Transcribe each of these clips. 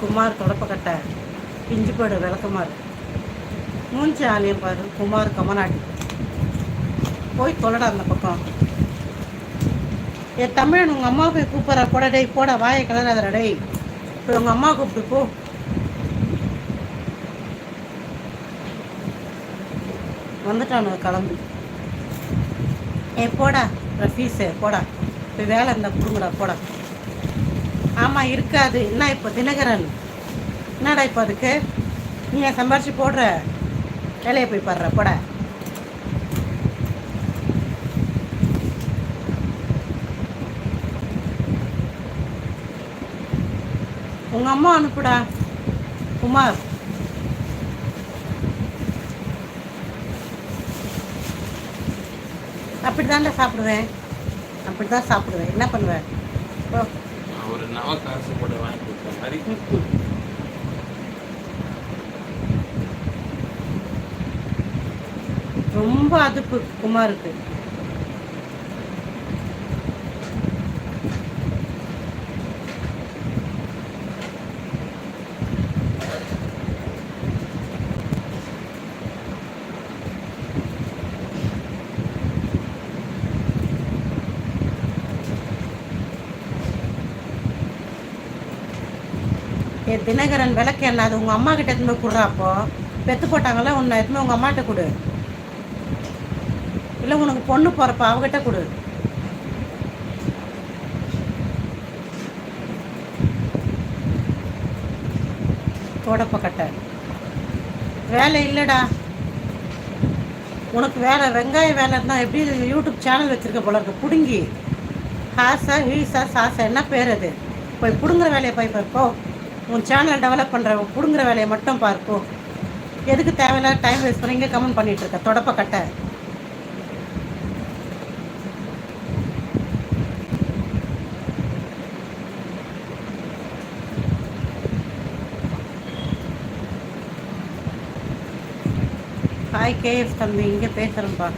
குமார் தொடப்பக்கட்டை பிஞ்சுப்பாடு போடு விளக்குமார் மூஞ்சி ஆலயம் பாரு குமார் கமநாடு போய் தொலைடா அந்த பக்கம். என் தமிழன் உங்கள் அம்மா போய் கூப்பிட்ற போட டேய் போட வாயை கலராதடா டேய். இப்போ உங்கள் அம்மா கூப்பிட்டு போ. வந்துட்டானு கிளம்பி. ஏ போடா ரஃபீஸு போடா. இப்போ வேலை இருந்தால் கொடுங்கடா போடா. ஆமாம் இருக்காது. என்ன இப்போ தினகரன்? என்னடா இப்போ அதுக்கு? நீ சம்பாரிச்சு போடுற? வேலையை போய் பாடுற போட. உங்க அம்மா அனுப்புடா. குமார் அப்படி சாப்பிடுவேன். அப்படி தான் சாப்பிடுவேன். என்ன பண்ணுவேன் ஓ நவ காசு கூட வாங்கி கொடுத்த மாதிரி. ரொம்ப அதுப்பு குமாருக்கு ஏ தினகரன் விளக்கு என்ன? அது உங்கள் அம்மா கிட்ட எடுத்துன்னு கொடுறாப்போ கொடுறா அப்போ. பெத்து போட்டாங்கல்ல உன்னை எடுத்துன்னு உங்கள் அம்மாட்ட கொடு. இல்லை உனக்கு பொண்ணு போகிறப்ப அவகிட்ட கொடு. தோடப்ப கட்ட. வேலை இல்லைடா. உனக்கு வேலை வெங்காய வேலை இருந்தால் எப்படி யூடியூப் சேனல் வச்சுருக்க போல இருக்கு? பிடுங்கி. ஹாசா ஹீசா சாசா என்ன பேர் அது? போய் பிடுங்குற வேலையை போய் போய் போ. உன் சேனல் டெவலப் பண்ணுற பிடுங்குற வேலையை மட்டும் பார்ப்போம் எதுக்கு தேவையில்லாத டைம் வேஸ்ட் பண்ணி இங்கே கமெண்ட் பண்ணிகிட்டு இருக்க? தொடப்ப கட்டை. ஹாய் கேஎஃப் தம்பி இங்கே பேசுகிறேன்ப்பா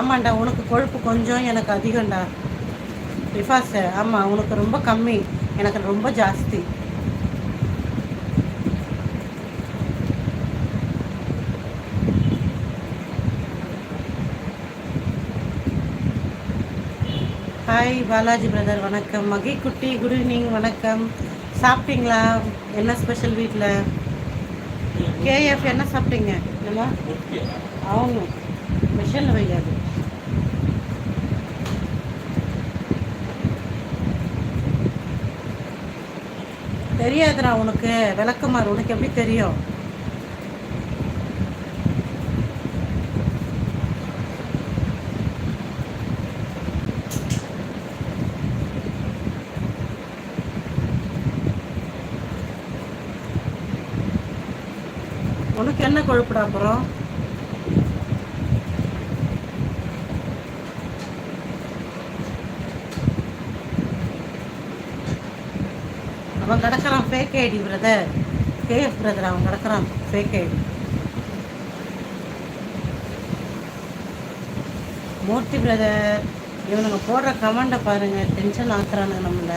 ஆமாண்டா உனக்கு கொழுப்பு கொஞ்சம் எனக்கு அதிகம்டா. ரிஃபாஸ் ஆமாம் உனக்கு ரொம்ப கம்மி. எனக்கு ரொம்ப ஜாஸ்தி. ஹாய் பாலாஜி பிரதர் வணக்கம். மகி குட்டி குட் ஈவினிங் வணக்கம். சாப்பிட்டீங்களா? என்ன ஸ்பெஷல் வீட்டில் கேஎஃப் என்ன சாப்பிட்டீங்க? முக்கியம் அவங்க. மிஷினில் வைக்காது. தெரியாதுடா உனக்கு. விளக்குமாறு உனக்கு எப்படி தெரியும்? உனக்கு என்ன கொழுப்புடா அப்புறம் அவன் கிடக்கிறான் fake ID brother KF brother அவன் கிடக்கிறான் ஃபேக் ஐடி மூர்த்தி பிரதர் இவனுங்க போடுற கமெண்டை பாருங்க. டென்ஷன் ஆக்குறானுங்க நம்மள.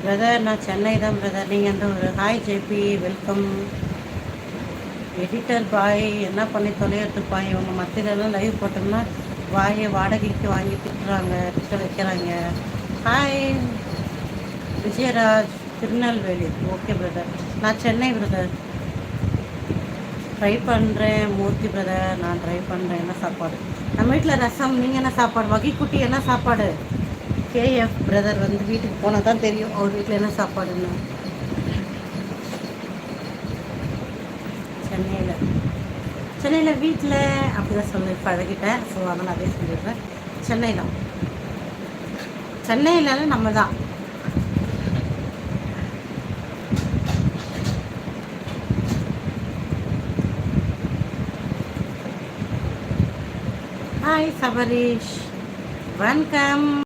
பிரதர் நான் சென்னை தான் பிரதர் நீங்கள் எந்த ஒரு ஹாய் ஜேபி வெல்கம் எடிட்டர் பாய் என்ன பண்ணி தொலைகிறதுப்பா இவங்க மத்தியிலலாம் லைவ் போட்டோம்னா வாயை வாடகைக்கு வாங்கி திட்டுறாங்க திட்ட வைக்கிறாங்க. Hi Vijayaraj Tirunelveli. Okay brother நான் சென்னை பிரதர் ட்ரை பண்ணுறேன் மூர்த்தி பிரதர் நான் ட்ரை பண்ணுறேன் என்ன சாப்பாடு? நம்ம வீட்டில் ரசம் நீங்கள் என்ன சாப்பாடு? வகைக்குட்டி என்ன சாப்பாடு? கேஎஃப் பிரதர் வந்து வீட்டுக்கு போனால் தான் தெரியும் அவர் வீட்டில் என்ன சாப்பாடுன்னு. சென்னையில். சென்னையில் வீட்டில் அப்படி தான் சொல்லி பழகிட்டேன் ஸோ அதனால் அதே சொல்லிடுறேன். சென்னையில். சென்னையில நம்ம தான் ஹாய் சபரீஷ். வணக்கம்.